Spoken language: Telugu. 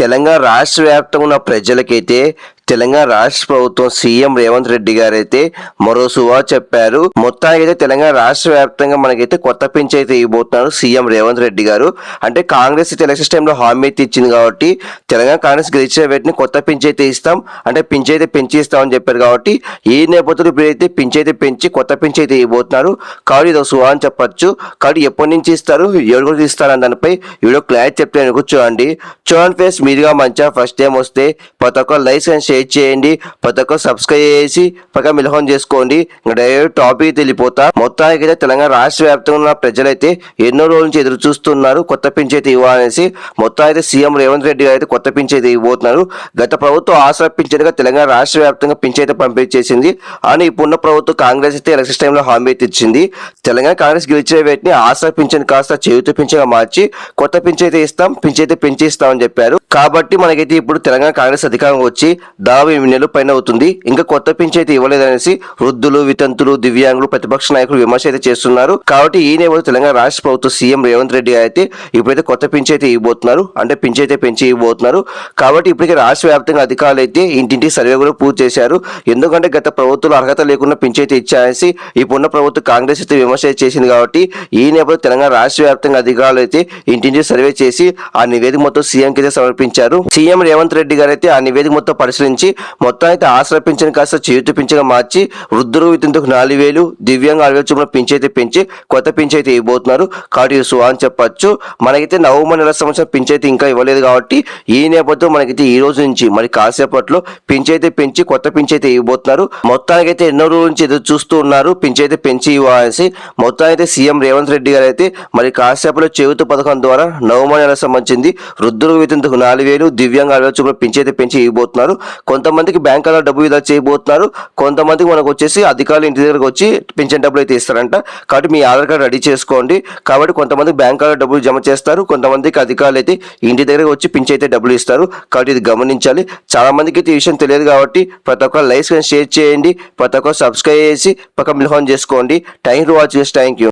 తెలంగాణ రాష్ట్ర వ్యాప్తంగా ఉన్న ప్రజలకైతే తెలంగాణ రాష్ట్ర ప్రభుత్వం సీఎం రేవంత్ రెడ్డి గారు అయితే మరో సువా చెప్పారు. మొత్తానికి అయితే తెలంగాణ రాష్ట్ర వ్యాప్తంగా మనకైతే కొత్త పింఛన్ అయితే ఇవ్వబోతున్నారు సీఎం రేవంత్ రెడ్డి గారు. అంటే కాంగ్రెస్ అయితే ఎలక్షన్ టైంలో హామీ అయితే ఇచ్చింది కాబట్టి తెలంగాణ కాంగ్రెస్ గెలిచిన వెంటనే కొత్త పింఛన్ అయితే ఇస్తాం. అంటే పింఛన్ అయితే పెంచి ఇస్తామని చెప్పారు కాబట్టి ఈ నేపథ్యంలో ఇప్పుడైతే పింఛన్ అయితే పెంచి కొత్త పింఛన్ అయితే ఇవ్వబోతున్నారు. కాబట్టి ఇదో సువా అని చెప్పచ్చు. కాబట్టి ఎప్పటి నుంచి ఇస్తారు? ఎవరు కూడా ఇస్తారు అని దానిపై వీడియో క్లారిటీ చెప్తే కూర్చోండి చూడండి. ఫేస్ మీరుగా మంచిగా ఫస్ట్ టైం వస్తే ప్రతి ఒక్క లైక్స్ అండ్ షేర్ చేయండి. ప్రతి ఒక్క సబ్స్క్రైబ్ చేసి పక్క మిలహం చేసుకోండి. డైరెక్ట్ టాపిక్ వెళ్ళిపోతా మొత్తానికి అయితే తెలంగాణ రాష్ట్ర వ్యాప్తంగా ఉన్న ప్రజలైతే ఎన్నో రోజుల నుంచి ఎదురు చూస్తున్నారు. కొత్త పింఛైతే ఇవ్వాలనేసి మొత్తం అయితే సీఎం రేవంత్ రెడ్డి గారు అయితే కొత్త పింఛైతే ఇవ్వబోతున్నారు. గత ప్రభుత్వం ఆసరా పింఛన్గా తెలంగాణ రాష్ట్ర వ్యాప్తంగా పింఛైతే పంపించేసింది అని ఇప్పుడున్న ప్రభుత్వం కాంగ్రెస్ అయితే ఎలక్షన్ టైంలో హామీ అయితే ఇచ్చింది. తెలంగాణ కాంగ్రెస్ గెలిచిన వేటిని ఆసరా పింఛన్ కాస్త చేయుత పింఛన్గా మార్చి కొత్త పింఛైతే ఇస్తాం. పింఛైతే అయితే పెంచి ఇస్తామని చెప్పారు. కాబట్టి మనకైతే ఇప్పుడు తెలంగాణ కాంగ్రెస్ అధికారం వచ్చి దాదాపు ఎనిమిది నెలలు పైన అవుతుంది ఇంకా కొత్త పింఛన్ అయితే ఇవ్వలేదనేసి వృద్ధులు వితంతులు దివ్యాంగులు ప్రతిపక్ష నాయకులు విమర్శ అయితే చేస్తున్నారు. కాబట్టి ఈ నేపథ్యంలో తెలంగాణ రాష్ట్ర ప్రభుత్వం సీఎం రేవంత్ రెడ్డి అయితే ఇప్పుడైతే కొత్త పింఛన్ అయితే ఇవ్వబోతున్నారు. అంటే పింఛన్ అయితే పెంచి ఇవ్వబోతున్నారు కాబట్టి ఇప్పటికే రాష్ట్ర వ్యాప్తంగా అధికారులు అయితే ఇంటింటి సర్వే కూడా పూర్తి చేశారు. ఎందుకంటే గత ప్రభుత్వాలు అర్హత లేకుండా పింఛన్ అయితే ఇచ్చారనేసి ఇప్పుడున్న ప్రభుత్వం కాంగ్రెస్ అయితే విమర్శ చేసింది కాబట్టి ఈ నేపథ్యంలో తెలంగాణ రాష్ట్ర వ్యాప్తంగా అధికారులు అయితే ఇంటింటి సర్వే చేసి ఆ నివేదిక మొత్తం సీఎంకి అయితే సమర్పించారు సీఎం రేవంత్ రెడ్డి గారు అయితే ఆ నివేదిక మొత్తం పరిశీలించి మొత్తం అయితే ఆసరా పింఛన్ కాస్త చేతి పింఛన్గా మార్చి వృద్ధులు వితంతుకు నాలుగు వేలు దివ్యాంగ ఆరు వేలు చొప్పున అయితే పెంచి కొత్త పింఛన్ అయితే ఇవ్వబోతున్నారు. కాబట్టి ఇది అని చెప్పచ్చు. మనకైతే నవంబర్ నెల సంవత్సరం పింఛన్ అయితే ఇంకా ఇవ్వలేదు కాబట్టి ఈ నేపథ్యం మనకైతే ఈ రోజు నుంచి మరి కాసేపట్లో పింఛన్ అయితే పెంచి కొత్త పింఛన్ అయితే ఇవ్వబోతున్నారు. మొత్తానికైతే ఎన్నో రోజుల నుంచి ఎదురు చూస్తూ ఉన్నారు పింఛన్ అయితే పెంచి ఇవ్వాలనేసి. అయితే సీఎం రేవంత్ రెడ్డి గారు అయితే మరి కాసేపట్లో చేయుత పథకం ద్వారా నవంబర్ నెల సంబంధించింది వృద్ధులకు వితంతుకు నాలుగు వేలు దివ్యాంగ ఆరు చొప్పున అయితే పెంచి ఇవ్వబోతున్నారు. కొంతమందికి బ్యాంక్ అలా డబ్బు ఇలా చేయబోతున్నారు. కొంతమందికి మనకు వచ్చేసి అధికారులు ఇంటి దగ్గరకు వచ్చి పెన్షన్ డబ్బులు అయితే ఇస్తారంట. కాబట్టి మీ ఆధార్ కార్డు రెడీ చేసుకోండి. కాబట్టి కొంతమంది బ్యాంక్ అలా డబ్బులు జమ చేస్తారు. కొంతమందికి అధికారులు అయితే ఇంటి దగ్గరకు వచ్చి పింఛన్ అయితే డబ్బులు ఇస్తారు. కాబట్టి ఇది గమనించాలి. చాలా మందికి అయితే ఈ విషయం తెలియదు కాబట్టి ప్రతి ఒక్క లైక్స్ షేర్ చేయండి. ప్రతి ఒక్క సబ్స్క్రైబ్ చేసి పక్క మిల్హాన్ చేసుకోండి. Thank you watching. Thank you.